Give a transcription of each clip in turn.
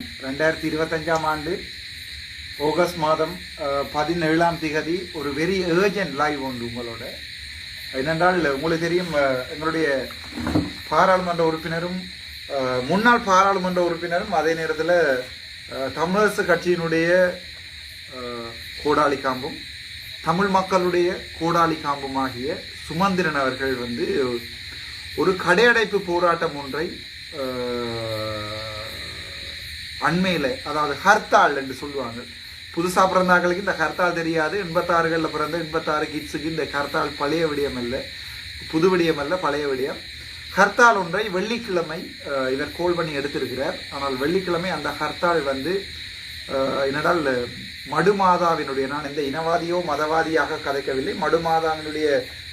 ரெண்டாயிரத்தி இருபத்தஞ்சாம் ஆண்டு ஆகஸ்ட் மாதம் பதினேழாம் திகதி ஒரு வெரி ஏர்ஜென்ட் லைவ் உண்டு உங்களோட. என்னென்றால் உங்களுக்கு தெரியும் எங்களுடைய பாராளுமன்ற உறுப்பினரும் முன்னாள் பாராளுமன்ற உறுப்பினரும் அதே நேரத்தில் அஹ், தமிழரசு கட்சியினுடைய அஹ், காம்பும் தமிழ் மக்களுடைய கோடாளி காம்பும் ஆகிய சுமந்திரன் அவர்கள் வந்து ஒரு கடையடைப்பு போராட்டம் ஒன்றை அண்மையில் அதாவது ஹர்த்தாள் என்று சொல்லுவாங்க. புதுசாக பிறந்தாக்களுக்கு இந்த ஹர்த்தால் தெரியாது. எண்பத்தாறுகளில் பிறந்த எண்பத்தாறு கிட்ஸுக்கு இந்த ஹர்த்தால் பழைய விடியம் அல்ல. புது விடியம் அல்ல பழைய விடியம். ஹர்த்தால் ஒன்றை வெள்ளிக்கிழமை இவர் கோல் பண்ணி எடுத்திருக்கிறார். ஆனால் வெள்ளிக்கிழமை அந்த ஹர்த்தால் வந்து என்னடால் மடுமாதாவினுடைய நான் இந்த இனவாதியோ மதவாதியாக கதைக்கவில்லை மடுமாதாவினுடைய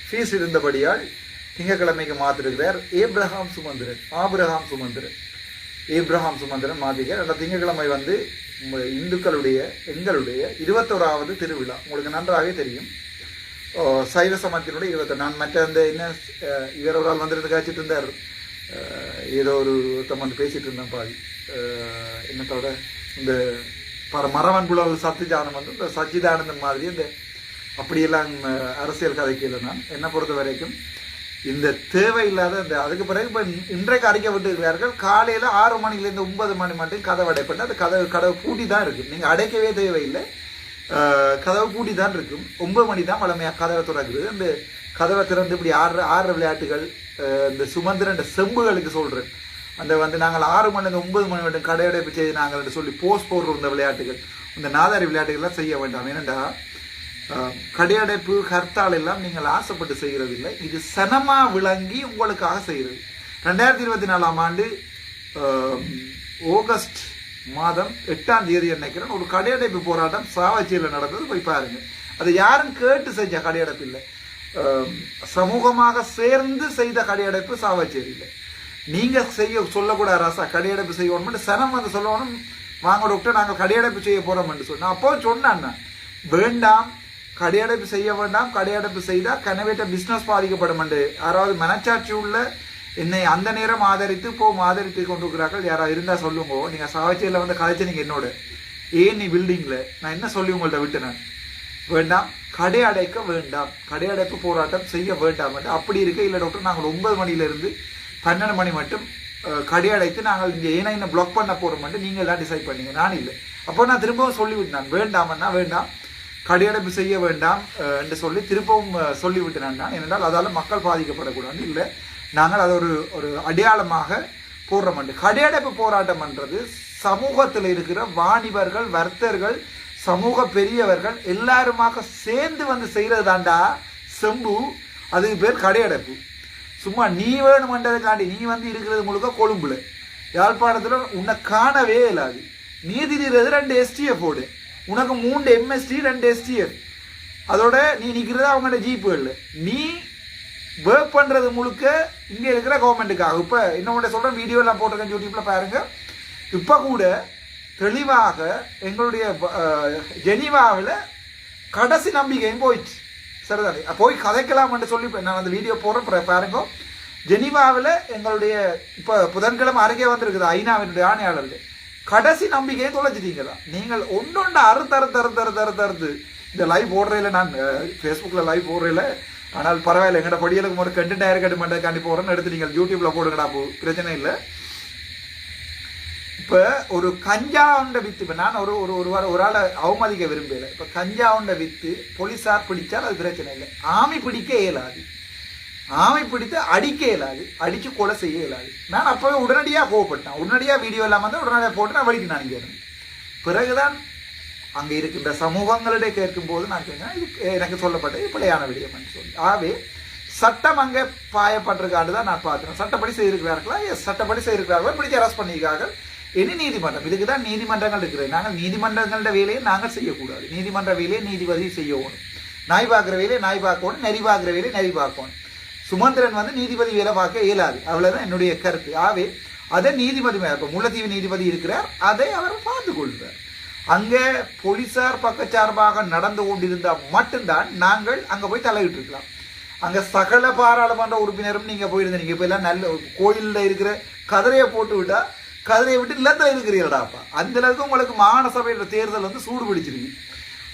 ஃபீஸ் இருந்தபடியால் திங்கக்கிழமைக்கு மாத்திருக்கிறார். Abraham Sumanthiran Abraham Sumanthiran. Abraham Sumanthiran மாதிரிக அந்த திங்கட்கிழமை வந்து இந்துக்களுடைய எங்களுடைய இருபத்தோராவது திருவிழா. உங்களுக்கு நன்றாகவே தெரியும். சைவ சமத்தினுடைய இருபத்தி நான் மற்ற அந்த என்ன இவர் ஒரு ஆள் வந்திருந்து காய்ச்சிட்டு இருந்தார். ஏதோ ஒரு ஒருத்தம் வந்து பேசிட்டு இருந்தேன் பாதி. என்னத்தோட இந்த பர மரவன் புலவு சத்திஜானம் வந்து இந்த சச்சிதானந்தன் மாதிரி இந்த அப்படியெல்லாம் அரசியல் கதைக்கு இல்லை நான் என்னை பொறுத்த வரைக்கும் இந்த தேவையில்லாத இந்த அதுக்கு பிறகு இப்போ இன்றைக்கு அடைக்க இருக்கிறார்கள் காலையில் ஆறு மணிலேருந்து ஒன்பது மணி மட்டும் கதவு அடைப்பட்டு அந்த கதவு கதவு கூட்டி தான் இருக்கும். நீங்கள் அடைக்கவே தேவையில்லை. கதவு கூட்டி தான் இருக்கும். ஒன்பது மணி தான் வளமையாக கதவை திறக்குது. அந்த கதவை திறந்து இப்படி ஆறு ஆறு விளையாட்டுகள் இந்த சுமந்திரன் செம்புகளுக்கு சொல்கிறேன் அந்த வந்து நாங்கள் ஆறு மணிலேருந்து ஒன்பது மணி மட்டும் கடையடைப்பு செய்து நாங்கள் என்று சொல்லி போஸ்ட் போடுற இந்த விளையாட்டுகள் இந்த நாதாரி விளையாட்டுகள்லாம் செய்ய வேண்டாம். ஏனென்றால் கடையடைப்பு ஹர்த்தால் எல்லாம் நீங்கள் ஆசைப்பட்டு செய்கிறதில்லை. இது சனமா விளங்கி உங்களுக்காக செய்கிறது. ரெண்டாயிரத்தி இருபத்தி நாலாம் ஆண்டு ஆகஸ்ட் மாதம் எட்டாம் தேதி நினைக்கிறேன் ஒரு கடையடைப்பு போராட்டம் சாவச்சியில் நடந்தது. போய் பாருங்க. அது யாரும் கேட்டு செஞ்ச கடையடைப்பு இல்லை. சமூகமாக சேர்ந்து செய்த கடையடைப்பு சாவச்சேரியில் நீங்க செய்ய சொல்லக்கூடாது ராசா கடையடைப்பு செய்யணும் சனம் வந்து சொல்லணும். வாங்க டாக்டர் நாங்கள் கடையடைப்பு செய்ய போறோம் என்று சொன்னேன் அப்போ சொன்னான் வேண்டாம் கடையடைப்பு செய்ய வேண்டாம் கடையடைப்பு செய்தால் கனவேட்ட பிஸ்னஸ் பாதிக்கப்படும் என்று. யாராவது மனச்சாட்சி உள்ள என்னை அந்த நேரம் ஆதரித்து இப்போ ஆதரித்து கொண்டிருக்கிறார்கள். யாராவது இருந்தால் சொல்லுங்க. நீங்கள் சாவச்சியில் வந்து கதைச்சு நீங்கள் என்னோட. ஏன் நீ பில்டிங்கில் நான் என்ன சொல்லி உங்கள்ட்ட விட்டுனேன் வேண்டாம். கடை அடைக்க வேண்டாம். கடை அடைப்பு போராட்டம் செய்ய வேண்டாம் என்று. அப்படி இருக்க இல்லை டாக்டர் நாங்கள் ஒன்பது மணியிலிருந்து பன்னெண்டு மணி மட்டும் கடை அடைத்து நாங்கள் இங்கே ஏன்னா என்ன பிளாக் பண்ண போகிறோம் மட்டும் நீங்கள் தான் டிசைட் பண்ணீங்க. நான் இல்லை. அப்போ நான் திரும்பவும் சொல்லிவிட்டேன் வேண்டாமன்னா வேண்டாம். கடையடைப்பு செய்ய வேண்டாம் என்று சொல்லி திருப்பவும் சொல்லிவிட்டேன் நான். ஏனென்றால் அதால் மக்கள் பாதிக்கப்படக்கூடாது. இல்லை நாங்கள் அதை ஒரு ஒரு அடையாளமாக போடுறோம் கடையடைப்பு போராட்டம் என்றது சமூகத்தில் இருக்கிற வாணிபர்கள் வர்த்தர்கள் சமூக பெரியவர்கள் எல்லாருமாக சேர்ந்து வந்து செய்கிறது தாண்டா செம்பு. அதுக்கு பேர் கடையடைப்பு சும்மா நீ வேணுமன்றதுக்காண்டி நீ வந்து இருக்கிறது முழுக்க கொழும்புல. யாழ்ப்பாணத்தில் உன்னை காணவே இல்லாது நீ திடீர்றது ரெண்டு எஸ்டிஎஃப் ஓடு. உனக்கு மூன்று எம்எஸ்டி ரெண்டு எஸ்டிஎஃப் அதோட நீ நிற்கிறது அவங்களோட ஜீப்புகள் நீ ஒர்க் பண்ணுறது முழுக்க இங்கே இருக்கிற கவர்மெண்ட்டுக்காக இப்போ இன்னொன்று சொல்கிறேன் வீடியோலாம் போட்டிருக்கேன் யூடியூப்பில் பாருங்க. இப்போ கூட தெளிவாக எங்களுடைய ஜெனிவாவில் கடைசி நம்பிக்கையும் போயிடுச்சு சரிதானே? போய் கதைக்கலாம்னு சொல்லி இப்ப நான் அந்த வீடியோ போடுறேன் பாருங்க. ஜெனிவாவில் எங்களுடைய இப்போ புதன்கிழமை அருகே வந்திருக்குது ஐநாவினுடைய ஆணையாளர்கள். கடைசி நம்பிக்கையை தொலைச்சிட்டீங்களா? நீங்கள் ஒன்றொன்று அறுத்து அறுத்து அறுத்து அறுத்து அறுத்து அறுத்து. இந்த லைவ் போடுறதில்ல நான் ஃபேஸ்புக்கில் லைவ் போடுறதில்ல ஆனால் பரவாயில்ல எங்கட படியலுக்கு ஒரு கண்டென்ட் ஆயிருக்கட்டு மாட்டேக்காண்டி போடுறேன்னு எடுத்து நீங்கள் யூடியூப்ல போடுங்கடா போ. பிரச்சனை இல்லை. இப்போ ஒரு கஞ்சாவுண்ட வித்து இப்போ நான் ஒரு ஒரு ஒரு வாரம் ஒரு ஆளை அவமதிக்க விரும்பலை. இப்போ கஞ்சா வித்து போலீஸார் பிடிச்சால் அது பிரச்சனை இல்லை. ஆமி பிடிக்க இயலாது. ஆமை பிடித்து அடிக்க இயலாது அடிச்சு கொலை செய்ய இயலாது. நான் அப்பவே உடனடியாக கோவப்பட்டேன். உடனடியாக வீடியோ எல்லாம் வந்து உடனடியாக போட்டு நான் வலிக்கு நான் இங்கே பிறகுதான் அங்கே இருக்கின்ற சமூகங்களிடையே கேட்கும் போது நான் கேட்குறேன் இது எனக்கு சொல்லப்பட்டது பிள்ளையான விடயம் சொல்லி. ஆகவே சட்டம் அங்கே பாயப்பட்டிருக்காண்டு தான் நான் பார்த்தேன் சட்டப்படி செய்திருக்கிறார்களா? எஸ் சட்டப்படி செய்திருக்கிறார்களா. இப்படி அரெஸ்ட் பண்ணியிருக்கார்கள். இனி நீதிமன்றம். இதுக்கு தான் நீதிமன்றங்கள் இருக்கிறது. நாங்கள் நீதிமன்றங்களோட வேலையை நாங்கள் செய்யக்கூடாது. நீதிமன்ற வேலையை நீதிபதி செய்யணும். நாய் பார்க்குற வேலையை நாய் பார்க்கணும். நெறி பார்க்குற வேலையை நெறி பார்க்கணும். சுமந்திரன் வந்து நீதிபதி வேலை பார்க்க இயலாது. அவ்வளவுதான் என்னுடைய கருத்து. ஆவே அதை நீதிபதி மேல- இப்ப நீதிபதி இருக்கிறார் அதை அவர் பார்த்து கொள்கிறார் அங்கே போலீசார் பக்கச்சார்பாக நடந்து கொண்டிருந்தால் மட்டும்தான் நாங்கள் அங்க போய் தலையிட்டு இருக்கலாம். அங்க சகல பாராளுமன்ற உறுப்பினரும் நீங்க போயிருந்தீங்க. இப்ப எல்லாம் நல்ல கோயில்ல இருக்கிற கதிரையை போட்டு விட்டா கதிரையை விட்டு நிலத்தில் இருக்கிறீர்களாப்பா. அந்த அளவுக்கு உங்களுக்கு மாகாண சபையோட தேர்தல் வந்து சூடு பிடிச்சிருக்கு.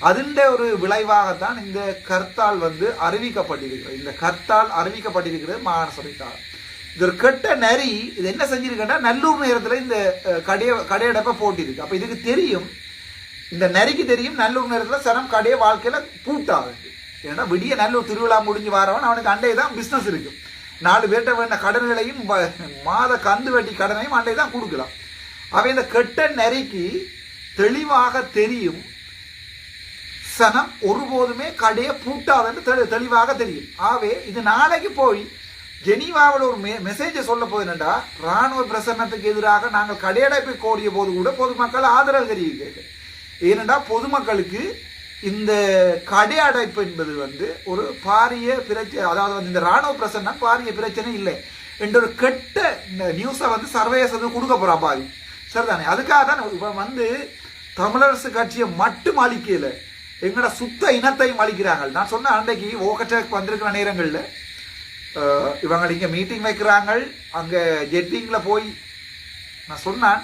அதிண்ட ஒரு விளைவாகத்தான் இந்த கர்த்தால் வந்து அறிவிக்கப்பட்டிருக்கிறது. இந்த கர்த்தால் அறிவிக்கப்பட்டிருக்கிறது மாகாண சபைக்காக இது ஒரு கெட்ட நரி இது என்ன செஞ்சிருக்கேன்னா நல்லூர் நேரத்தில் இந்த கடைய கடையடைப்பை போட்டிருக்கு. அப்போ இதுக்கு தெரியும் இந்த நரிக்கு தெரியும் நல்லூர் நேரத்தில் சனம் கடைய வாழ்க்கையில் பூட்டாகுது ஏன்னா விடிய நல்லூர் திருவிழா முடிஞ்சு வரவன் அவனுக்கு அண்டை தான் பிஸ்னஸ் இருக்கு. நாலு பேர்ட்ட வேண்ட கடன்களையும் மாத கந்து வட்டி கடனையும் அண்டை தான் கொடுக்கலாம். அவன் இந்த கெட்ட நரிக்கு தெளிவாக தெரியும் சனம் ஒருபோதுமே கடையை பூட்டாதுன்னு தெளி தெளிவாக தெரியும். ஆகவே இது நாளைக்கு போய் ஜெனீவாவில் ஒரு மெ மெசேஜை சொல்ல போதுனண்டா இராணுவ ராணுவ பிரசன்னத்துக்கு எதிராக நாங்கள் கடையடைப்பை கோரிய போது கூட பொதுமக்கள் ஆதரவு தெரிவிக்கிறது ஏனென்றா பொதுமக்களுக்கு இந்த கடையடைப்பு என்பது வந்து ஒரு பாரிய பிரச்சனை அதாவது வந்து இந்த ராணுவ பிரசன்னம் பாரிய பிரச்சனை இல்லை என்ற ஒரு கெட்ட இந்த நியூஸை வந்து சர்வதேசத்துக்கு கொடுக்க போகிறா பாவி சரிதானே? அதுக்காக தான் இவன் வந்து தமிழரசு கட்சியை மட்டும் அழிக்கலை. எங்களோட சுத்த இனத்தையும் அழிக்கிறாங்க நான் சொன்ன அன்றைக்கு ஓகட்டேக் வந்திருக்கிற நேரங்களில் இவங்க இங்கே மீட்டிங் வைக்கிறாங்க அங்கே ஜெட்டிங்கில் போய் நான் சொன்னேன்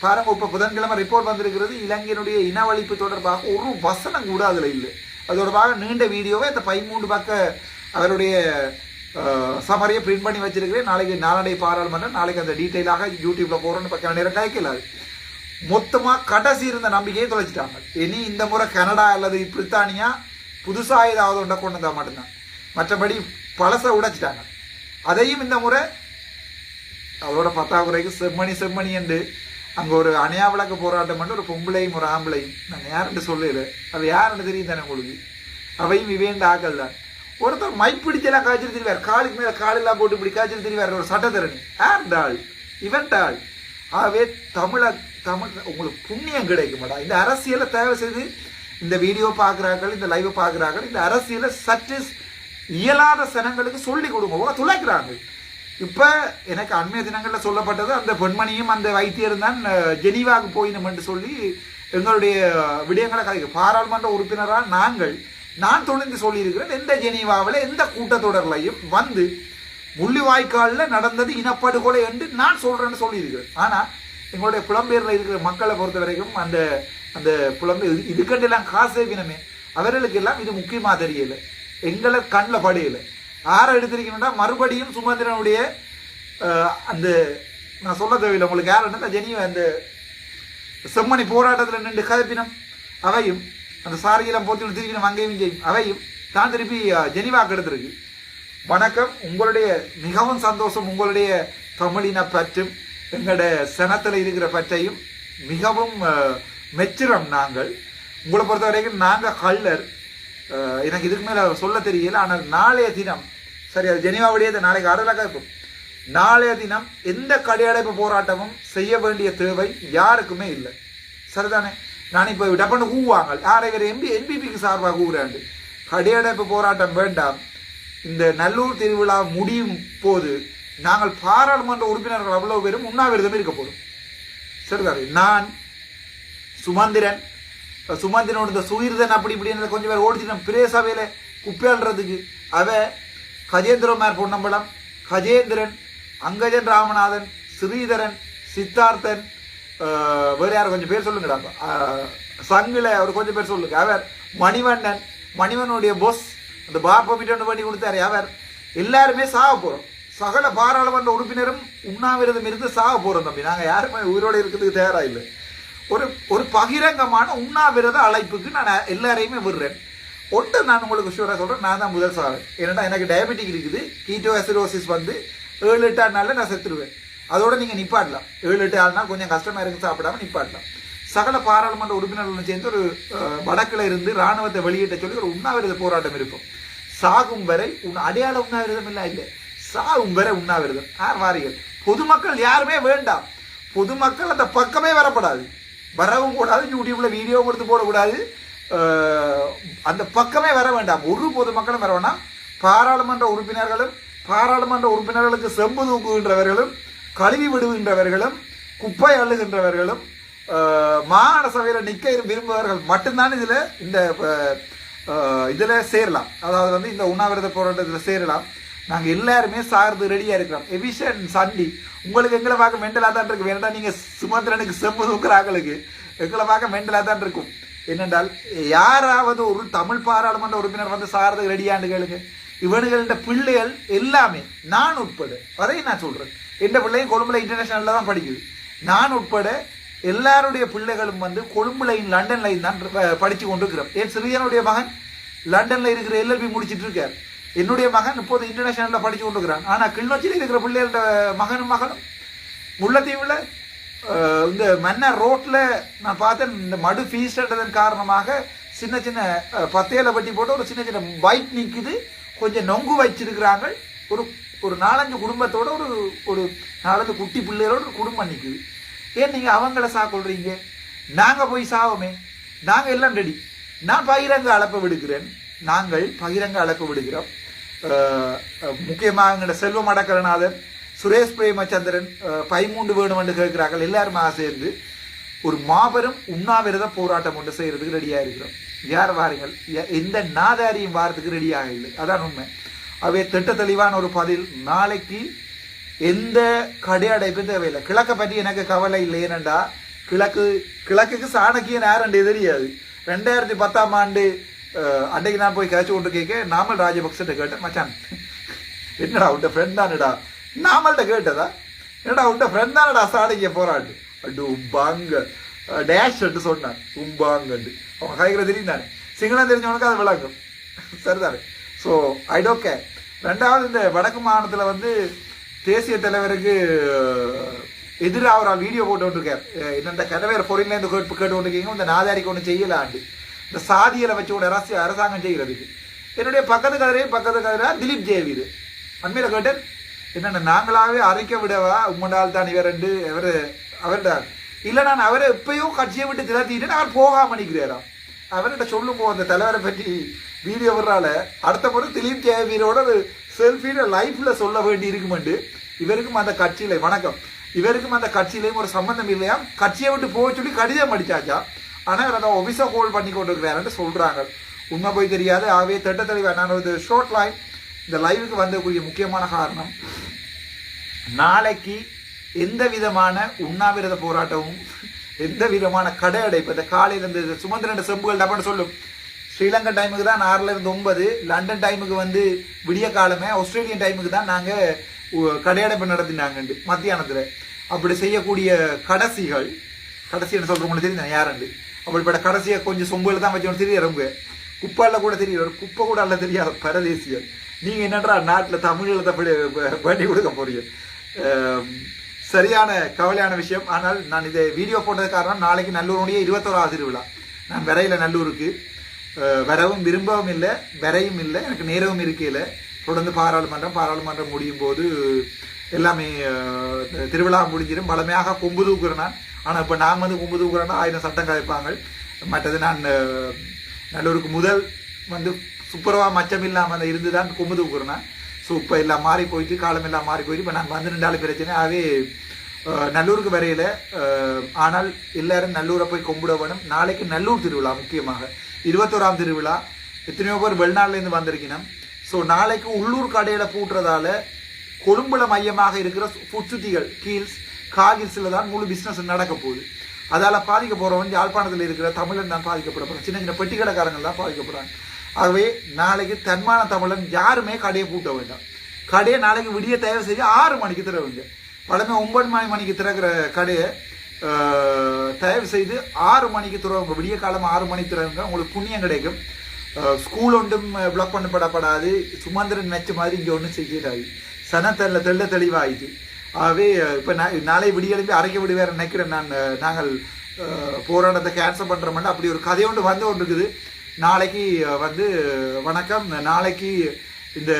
பாருங்க இப்போ புதன்கிழமை ரிப்போர்ட் வந்திருக்கிறது. இலங்கையினுடைய இனவழிப்பு தொடர்பாக ஒரு வசனம் கூட அதில் இல்லை. அது தொடர்பாக நீண்ட வீடியோவை இந்த பதிமூன்று பக்க அவருடைய சமரியை பிரிண்ட் பண்ணி வச்சிருக்கிறேன். நாளைக்கு நாளடை பாராளுமன்றம் நாளைக்கு அந்த டீட்டெயிலாக யூடியூப்ல போறோம்னு பக்கம் நேரம் கேட்கலாது மொத்தமா கடைசி இருந்த நம்பிக்கையை தொலைச்சிட்டாங்க. இனி இந்த முறை கனடா அல்லது பிரித்தானியா புதுசாக ஏதாவது ஒன்றை கொண்டு வந்தால் மட்டும்தான். மற்றபடி பழசை உடைச்சிட்டாங்க. அதையும் இந்த முறை அவரோட பத்தாக்குறைக்கு செம்மணி செம்மணி என்று அங்கே ஒரு அணையா விளக்கு போராட்டம் பண்ணி ஒரு பொம்பளையும் ஒரு ஆம்பளையும். நான் யாருன்னு சொல்லல. அது யாருன்னு தெரியும் தானே உங்களுக்கு? அவையும் இவேண்ட ஆக்கள் தான். ஒருத்தர் மைக் பிடிச்செல்லாம் காய்ச்சல் தெரிவார். காலுக்கு மேலே காலெல்லாம் போட்டு இப்படி காய்ச்சல் தெரிவார். ஒரு சட்டத்தரணி. யார் ஆள் ஆள் ஆகவே தமிழ தமிழ் உங்களுக்கு புண்ணியம் கிடைக்க மாட்டா இந்த அரசியலை தேவை செய்து இந்த வீடியோ பார்க்குறார்கள் இந்த லைவ் பார்க்குறார்கள் இந்த அரசியலை சற்று இயலாத சனங்களுக்கு சொல்லி கொடுங்க. துளைக்கிறாங்க. இப்போ எனக்கு அண்மைய தினங்களில் சொல்லப்பட்டது அந்த பெண்மணியும் அந்த வைத்தியரும் தான் அஹ், ஜெனீவாவுக்கு போயினோம் என்று சொல்லி எங்களுடைய விடயங்களை கலைக்க. பாராளுமன்ற உறுப்பினராக நாங்கள் நான் துணிந்து சொல்லியிருக்கிறேன் எந்த ஜெனீவாவில் எந்த கூட்டத்தொடர்லையும் வந்து முள்ளிவாய்க்காலில் நடந்தது இனப்படுகொலை என்று நான் சொல்கிறேன்னு சொல்லியிருக்கிறேன். ஆனால் எங்களுடைய புலம்பெயரில் இருக்கிற மக்களை பொறுத்த வரைக்கும் அந்த அந்த புலம்பெயர் இதுக்கண்டெல்லாம் காசு வினமே அவர்களுக்கு எல்லாம் இது முக்கியமாக தெரியல. எங்களை கண்ணில் படையல. ஆற எடுத்திருக்கணும்னா மறுபடியும் சுமந்திரனுடைய அந்த நான் சொல்ல தேவையில்லை. உங்களுக்கு யாருன்னா ஜெனி அந்த செம்மணி போராட்டத்தில் நின்று கதப்பினம். அவையும் அந்த சாரியெல்லாம் போட்டு திருப்பினம் அங்கேயும் செய்யும் அவையும் தான் திருப்பி அஹ், ஜெனிவாக்கு எடுத்திருக்கு. வணக்கம். உங்களுடைய மிகவும் சந்தோஷம் உங்களுடைய தமிழின பற்றும். எங்களுடைய சனத்தில் இருக்கிற பச்சையும் மிகவும் அஹ், மெச்சுறோம் நாங்கள். உங்களை பொறுத்த வரைக்கும் நாங்கள் கல்லர் எனக்கு இதுக்கு மேலே சொல்ல தெரியல. ஆனால் நாளைய தினம் சரி அது ஜெனிவாவுடைய நாளைக்கு ஆறுதலாக இருக்கும். நாளைய தினம் எந்த கடையடைப்பு போராட்டமும் செய்ய வேண்டிய தேவை யாருக்குமே இல்லை. சரிதானே? நான் இப்போ டப்பன்னு கூவாங்க யாரை இவர் எம்பி எம்பிபிக்கு சார்பாக கூறாண்டு கடையடைப்பு போராட்டம் வேண்டாம். இந்த நல்லூர் திருவிழா முடியும் போது நாங்கள் பாராளுமன்ற உறுப்பினர்கள் அவ்வளவு பேரும் உண்ணாவிரதம் இருக்க போதும் சரிதானே? நான் சுமந்திரன் சுமந்திரனோட இந்த சுயிர்தன் அப்படி இப்படின்னு கொஞ்சம் பேர் ஓடிச்சிட்டோம் பிரேசபையில குப்பையாடுறதுக்கு அவ கஜேந்திரமார் பொன்னம்பலம் கஜேந்திரன் அங்கஜன் ராமநாதன் ஸ்ரீதரன் சித்தார்த்தன் வேறு யார் கொஞ்சம் பேர் சொல்லுங்கடா. சங்கில அவர் கொஞ்சம் பேர் சொல்லுங்க. அவர் மணிவண்ணன் மணிவனுடைய பொஸ் அந்த பார் பமிட்டு பண்ணி கொடுத்தாரு. அவர் எல்லாருமே சாக போகிறோம் சகல பாராளுமன்ற உறுப்பினரும் உண்ணாவிரதம் இருந்து சாக போகிறோம் தம்பி. நாங்கள் யாருமே உயிரோட இருக்கிறதுக்கு தயாராக இல்லை. ஒரு ஒரு பகிரங்கமான உண்ணாவிரத அழைப்புக்கு நான் எல்லாரையுமே விடுறேன். ஒன்று நான் உங்களுக்கு ஷூராக சொல்கிறேன் நான் தான் முதல் சாகன் ஏன்னா எனக்கு டயபெட்டிக் இருக்குது. கீட்டோ அசிரோசிஸ் வந்து ஏழு எட்டு ஆறு நான் செத்துருவேன். அதோட நீங்கள் நிப்பாட்டலாம். ஏழு எட்டு ஆறு கொஞ்சம் கஷ்டமாக இருக்கு சாப்பிடாம நிப்பாட்டலாம். சகல பாராளுமன்ற உறுப்பினர்களும் சேர்ந்து ஒரு வடக்கில் இருந்து ராணுவத்தை வெளியிட்ட சொல்லி ஒரு உண்ணாவிரத போராட்டம் இருக்கும். சாகும் வரை உன் அடையாள உண்ணாவிரதம் இல்லை இல்லை. சாவும் வரை உண்ணாவிரதம். யார் வாரிகள் பொதுமக்கள் யாருமே வேண்டாம். பொதுமக்கள் அந்த பக்கமே வரப்படாது. வரவும் கூடாது யூடியூப்ல வீடியோ கொடுத்து போடக்கூடாது. அந்த பக்கமே வர வேண்டாம். ஒரு பொதுமக்களும் வர வேண்டாம் பாராளுமன்ற உறுப்பினர்களும் பாராளுமன்ற உறுப்பினர்களுக்கு செம்பு தூக்குகின்றவர்களும் கழுவி விடுகின்றவர்களும் குப்பை அள்ளுகின்றவர்களும் அஹ், மாகாண சபையில நிக்க விரும்புபவர்கள் மட்டும்தான் இதில் இந்த இதில் சேரலாம். அதாவது வந்து இந்த உண்ணாவிரத போராட்டத்தில் சேரலாம். நாங்கள் எல்லாருமே சாகிறது ரெடியாக இருக்கிறோம். எவிஷன் சண்டி. உங்களுக்கு எங்களை பார்க்க மெண்டலாக தான் இருக்கு. வேண்டாம் நீங்கள் சுமந்திரனுக்கு செம்பு தூக்குற ஆக்களுக்கு எங்களை பார்க்க மெண்டலாக தான் இருக்கும். என்னென்றால் யாராவது ஒரு தமிழ் பாராளுமன்ற உறுப்பினர் வந்து சாகிறதுக்கு ரெடியாண்டு கேளுங்க. இவனுகள பிள்ளைகள் எல்லாமே நான் உட்பட அதையும் நான் சொல்கிறேன் எந்த பிள்ளையும் கொழும்புல இன்டர்நேஷனலில் தான் படிக்குது. நான் உட்பட எல்லாருடைய பிள்ளைகளும் வந்து கொழும்புலையும் லண்டன்லையும் தான் படித்து கொண்டிருக்கிறோம். என் சிறியனுடைய மகன் லண்டனில் இருக்கிற எல்எல்பி முடிச்சிட்டு இருக்கார். என்னுடைய மகன் இப்போது இன்டர்நேஷனலில் படித்து கொண்டுக்கிறான் ஆனால் கிளிநொச்சியில் இருக்கிற பிள்ளைகளோட மகனும் மகனும் முல்லைத்தீவுல இந்த மன்னர் ரோட்டில் நான் பார்த்தேன் இந்த மடு ஃபீஸ்டதன் காரணமாக சின்ன சின்ன பத்தையில பட்டி போட்டு ஒரு சின்ன சின்ன பைக் நிற்குது கொஞ்சம் நொங்கு வச்சிருக்கிறாங்க. ஒரு ஒரு நாலஞ்சு குடும்பத்தோட ஒரு ஒரு நாலஞ்சு குட்டி பிள்ளைகளோட ஒரு குடும்பம் நிற்குது ஏன் நீங்கள் அவங்கள சா கொள்றீங்க நாங்கள் போய் சாவோமே. நாங்கள் எல்லாம் ரெடி நான் பகிரங்க அழைப்பு விடுக்கிறேன். நாங்கள் பகிரங்க அழைப்பு விடுகிறோம். முக்கியமாக எங்களோட செல்வம் அடக்கரநாதன் சுரேஷ் பிரேமச்சந்திரன் பைமூண்டு வேணும் என்று கேட்கிறார்கள். எல்லாருமாக சேர்ந்து ஒரு மாபெரும் உண்ணாவிரத போராட்டம் ஒன்று செய்கிறதுக்கு ரெடியாக இருக்கிறோம். யார் வாருங்கள்? எ- எந்த நாதாரியும் வாரத்துக்கு ரெடியாக இல்லை. அதான் உண்மை. அவை திட்ட தெளிவான ஒரு பதில். நாளைக்கு எந்த கடை தேவையில்லை. கிழக்கை பற்றி எனக்கு கவலை இல்லை. ஏனண்டா கிழக்கு கிழக்குக்கு சாணக்கியன் யாருண்டு தெரியாது. ரெண்டாயிரத்தி பத்தாம் ஆண்டு அன்றைக்கு நான் போய் கதைச்சு கொண்டு கேட்க நாமல் ராஜபக்சட்ட கேட்டேன் மச்சான் என்னடா உன்ட ஃப்ரெண்ட் தானடா நாமள்கிட்ட கேட்டதா என்னடா உன்ட ஃப்ரெண்ட் தானடா சாடிக்க போராட்டு அட்டு உம்பாங்க டேஷ் சொன்னான் உம்பாங்கண்டு அவன் கைகளை தெரியும் தானே சிங்களம் தெரிஞ்சவனுக்கு அது விளங்கும் சரிதானே ஸோ ஐ டோன்ட் கே ரெண்டாவது இந்த வடக்கு மாநிலத்தில் வந்து தேசிய தலைவருக்கு எதிராக ஒரு ஆள் வீடியோ போட்டு விட்டுருக்கார் என்னென்ன கதவேர் பொருளில் கேட்டு கேட்டு கொண்டிருக்கீங்க இந்த நாதாரிக்கு ஒன்று செய்யலாண்டு இந்த சாதியில் வச்சு கூட அரசு அரசாங்கம் செய்கிறதுக்கு என்னுடைய பக்கத்து கதிரே பக்கத்து கதிரா திலீப் ஜெயவீர் அண்மையில் கேட்டேன். என்னென்ன நாங்களாவே அரைக்க விடவா? உம்மண்டால் தான் இவர் ரெண்டு அவர் அவர்தான் இல்லை நான் அவரை எப்பயோ கட்சியை விட்டு திரட்டிட்டு அவர் போகாம நிற்கிறாராம் அவர்கிட்ட சொல்லும் போது அந்த தலைவரை பற்றி வீடியோ வர்றால அடுத்த முறை திலீப் ஜெயவீரோட ஒரு செல்ஃபியில லைஃப்பில் சொல்ல வேண்டி இருக்குமெண்டு இவருக்கும் அந்த கட்சியில வணக்கம். இவருக்கும் அந்த கட்சியிலையும் ஒரு சம்பந்தம் இல்லையா கட்சியை விட்டு போக சொல்லி கடிதம் அடிச்சாச்சா? ஆனால் இவர் அதை ஒபிசா ஹோல்ட் பண்ணி கொண்டு இருக்கிறாருன்னு சொல்கிறாங்க உண்மை போய் தெரியாது. ஆகவே திட்ட தெளிவாக நான் ஒரு ஷார்ட் லைவ் இந்த லைவுக்கு வந்தக்கூடிய முக்கியமான காரணம் நாளைக்கு எந்த விதமான உண்ணாவிரத போராட்டமும் எந்த விதமான கடை அடைப்பு இந்த காலையில இந்த சுமந்திரன் செம்புகள் டப்பான்னு சொல்லும். ஸ்ரீலங்கா டைமுக்கு தான் ஆறுல இருந்து ஒன்பது லண்டன் டைமுக்கு வந்து விடிய காலமே ஆஸ்திரேலியன் டைமுக்கு தான் நாங்கள் கடையடைப்பு நடத்தினாங்க மத்தியானத்தில். அப்படி செய்யக்கூடிய கடைசிகள் கடைசி என்ன சொல்றவங்களுக்கு தெரியும் யாருண்டு? அப்படிப்பட்ட கடைசியை கொஞ்சம் சொம்புல தான் வச்சவங்க தெரியறவங்க குப்பால கூட தெரியல குப்பை கூட அல்ல தெரியாத பரதேசியர். நீங்கள் என்னன்றா நாட்டில் தமிழில் தப்பி பண்ணி கொடுக்க போறீங்க? சரியான கவலையான விஷயம். ஆனால் நான் இதை வீடியோ போட்டது காரணம் நாளைக்கு நல்லூருடைய இருபத்தோராவது திருவிழா. நான் விரையில நல்லூருக்கு. வரவும் விரும்பவும் இல்லை வரையும் இல்லை எனக்கு நேரவும் இருக்கையில. தொடர்ந்து பாராளுமன்றம் பாராளுமன்றம் முடியும் போது எல்லாமே திருவிழா முடிஞ்சிடும். பழமையாக கொம்பு தூக்குறேன் நான் ஆனால் இப்போ நான் வந்து கொம்பு தூக்குறேன்னா ஆயிரம் சட்டம் கலைப்பாங்க மற்றது நான் நல்லூருக்கு முதல் வந்து சூப்பரவாக மச்சம் இல்லாமல் இருந்து இருந்துதான் கொம்பு தூக்குறேன் ஸோ இப்போ எல்லாம் மாறி போயிட்டு காலம் எல்லாம் மாறி போயிட்டு இப்போ நான் வந்து ரெண்டாள் பிரச்சனை. ஆகவே நல்லூருக்கு வரையில ஆனால் எல்லாரும் நல்லூரை போய் கும்பிட வேணும். நாளைக்கு நல்லூர் திருவிழா முக்கியமாக. இருபத்தோராம் திருவிழா. எத்தனையோ பேர் வெளிநாட்டிலேருந்து வந்திருக்கணும். ஸோ நாளைக்கு உள்ளூர் கடையில் பூட்டுறதால கொழும்புல மையமாக இருக்கிற புச்சுத்திகள் கீல்ஸ் காகில்ஸில் தான் முழு பிஸ்னஸ் நடக்க போகுது. அதால் பாதிக்க போகிறவன் யாழ்ப்பாணத்தில் இருக்கிற தமிழன் தான் பாதிக்கப்பட போகிறான் சின்ன சின்ன பெட்டிக்கடைக்காரங்கள் தான் பாதிக்கப்படுறாங்க. ஆகவே நாளைக்கு தன்மான தமிழன் யாருமே கடையை பூட்ட வேண்டாம். கடையை நாளைக்கு விடிய தயவு செய்து ஆறு மணிக்கு திறவுங்க பழமை ஒன்பது மணி மணிக்கு திறக்கிற கடையை தயவு செய்து ஆறு மணிக்கு திறவுங்க. விடிய காலம் ஆறு மணிக்கு திறவுங்க. உங்களுக்கு புண்ணியம் கிடைக்கும். ஸ்கூல் ஒன்றும் பிளாக் பண்ணப்படப்படாது. சுமந்திரன் நினைச்ச மாதிரி இங்கே ஒன்றும் செய்யறாது. சனத்தல்ல தெள்ள தெளிவாயிட்டு ஆகவே இப்போ நான் நாளை விடியெழுப்பி அரைக்க விடு வேற நினைக்கிறேன் நான் நாங்கள் போராட்டத்தை கேன்சல் பண்றோம்னா அப்படி ஒரு கதை ஒன்று வந்து ஒன்று இருக்குது நாளைக்கு வந்து வணக்கம். நாளைக்கு இந்த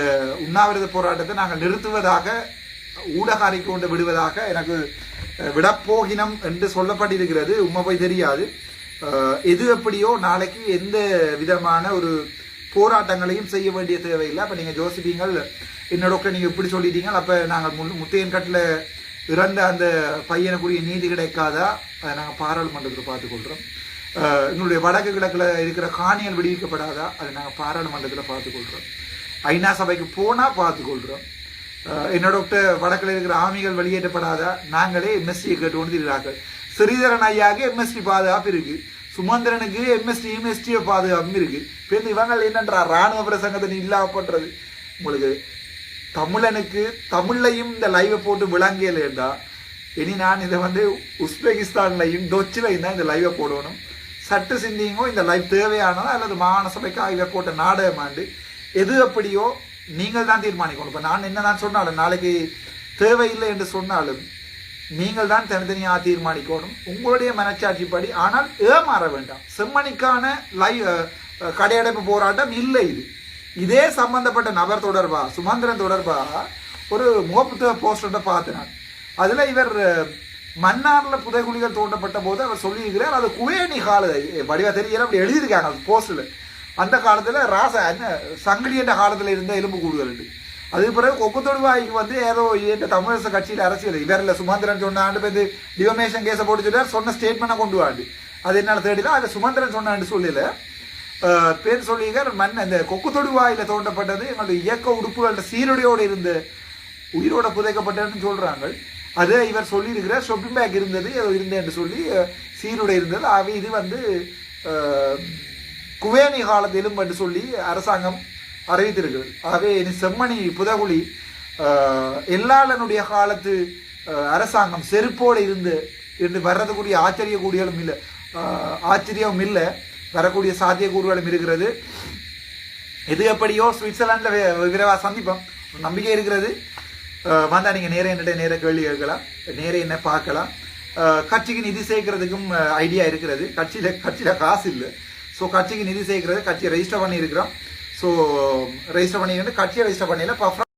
உண்ணாவிரத போராட்டத்தை நாங்கள் நிறுத்துவதாக ஊடக அறிக்கை கொண்டு விடுவதாக எனக்கு விடப்போகினம் என்று சொல்லப்பட்டிருக்கிறது. உண்மை போய் தெரியாது. எது எப்படியோ நாளைக்கு எந்த விதமான ஒரு போராட்டங்களையும் செய்ய வேண்டிய தேவையில்லை. அப்போ நீங்கள் ஜோசிப்பீங்கள் என்ன டாக்டர் நீங்கள் இப்படி சொல்லிட்டீங்க அப்போ நாங்கள் முழு- முத்தையன் கட்டில் இறந்த அந்த பையனுக்குரிய நீதி கிடைக்காதா? அதை நாங்கள் பாராளுமன்றத்தில் பார்த்துக்கொள்கிறோம் என்னுடைய எங்களுடைய வடக்கு கிழக்கில் இருக்கிற காணியல் விடுவிக்கப்படாதா? அதை நாங்கள் பாராளுமன்றத்தில் பார்த்துக்கொள்கிறோம் ஐநா சபைக்கு போனால் பார்த்துக்கொள்கிறோம் என்னோட வடக்கில் இருக்கிற ஆமிகள் வெளியேற்றப்படாதா? நாங்களே எம்எஸ்சியை கேட்டு கொண்டிருக்கிறார்கள் ஸ்ரீதரன் ஐயாவுக்கு எம்எஸ்டி பாதுகாப்பு இருக்குது சுமந்திரனுக்கு எம்எஸ்டி எம்எஸ்டியை பாதுகாப்பும் இருக்கு. இப்போ இந்த இவங்க என்னன்றா? ராணுவ பிரசங்கத்தை நீ இல்லாம பண்றது உங்களுக்கு தமிழனுக்கு தமிழ்லையும் இந்த லைவை போட்டு விளங்கலைண்டா இனி நான் இதை வந்து உஸ்பெகிஸ்தான்லையும் டொச்சிலையும் தான் இந்த லைவை போடணும். சட்டு சிந்திங்கோ இந்த லைவ் தேவையானதா? அல்லது மாகாண சபைக்காக இதை போட்ட நாடகமாண்டு எது அப்படியோ நீங்கள் தான் தீர்மானிக்கணும். இப்போ நான் என்னதான் சொன்னாலும் நாளைக்கு தேவையில்லை என்று சொன்னாலும் நீங்கள் தான் தனித்தனியாக தீர்மானிக்கணும். உங்களுடைய மனச்சாட்சிப்படி. ஆனால் ஏமாற வேண்டாம். செம்மணிக்கான லைவ் கடையடைப்பு போராட்டம் இல்லை இது. இதே சம்பந்தப்பட்ட நபர் தொடர்பாக சுமந்திரன் தொடர்பாக ஒரு முகப்புத்தக போஸ்டர்கிட்ட பார்த்தேன் அதில் இவர் மன்னாரில் மன்னார்ல புதைகுழிகள் தோண்டப்பட்ட போது அவர் சொல்லியிருக்கிறார் அது குவேணி கால வடிவா தெரியல அப்படி எழுதியிருக்காங்க அந்த போஸ்டில் அந்த காலத்தில் ராச என்ன சங்கிலி என்ற காலத்தில் இருந்த எலும்பு கூடுகள் உண்டு. அதுக்கு பிறகு கொக்கு தொடுவாய்க்கு வந்து ஏதோ இந்த தமிழரசு கட்சியில் அரசியல். இவர்ல சுமந்திரன் சொன்னாண்டு போய் டிவமேஷன் கேஸை போட்டு சொல்லியார் சொன்ன ஸ்டேட்மெண்ட்டை கொண்டு வாண்டு. அது என்னால தேடிதான் அது சுமந்திரன் சொன்னாண்டு சொல்லல. பேர் சொல்லியிருக்கார் மண் இந்த கொக்கு தொடுவாயில் தோண்டப்பட்டது எங்களுடைய இயக்க உறுப்புகளோட சீருடையோடு இருந்த உயிரோட புதைக்கப்பட்டதுன்னு சொல்கிறாங்க அது இவர் சொல்லியிருக்கிறார் ஷொப்பிங் பேக் இருந்தது ஏதோ இருந்தேன்னு சொல்லி சீருடை இருந்தது. அவை இது வந்து குவேனி குவேணி காலத்து என்று சொல்லி அரசாங்கம் அறிவித்திருக்கிறது ஆகவே இனி செம்மணி புதகுழி எல்லாளனுடைய காலத்து அரசாங்கம் செருப்போடு இருந்து என்று வர்றதுக்குரிய ஆச்சரிய கூடியலும் இல்லை ஆச்சரியமும் ஆச்சரியம் இல்லை வரக்கூடிய சாத்தியக்கூறுகளும் இருக்கிறது. எது எப்படியோ சுவிட்சர்லாண்டில் விரைவாக சந்திப்போம். நம்பிக்கை இருக்கிறது. வந்தால் நீங்கள் நீங்க நேர என்னட்ட நேர கேள்வி கேட்கலாம். நேர என்ன பார்க்கலாம். கட்சிக்கு நிதி சேர்க்கறதுக்கும் ஐடியா இருக்கிறது. கட்சியில் கட்சியில் காசு இல்லை. ஸோ கட்சிக்கு நிதி சேர்க்கறது கட்சியை ரெஜிஸ்டர் பண்ணியிருக்கிறோம். இருக்கிறோம் ஸோ ரெஜிஸ்டர் பண்ணிக்கிட்டு கட்சியை ரெஜிஸ்டர் பண்ணல பர்ஃபார்ம்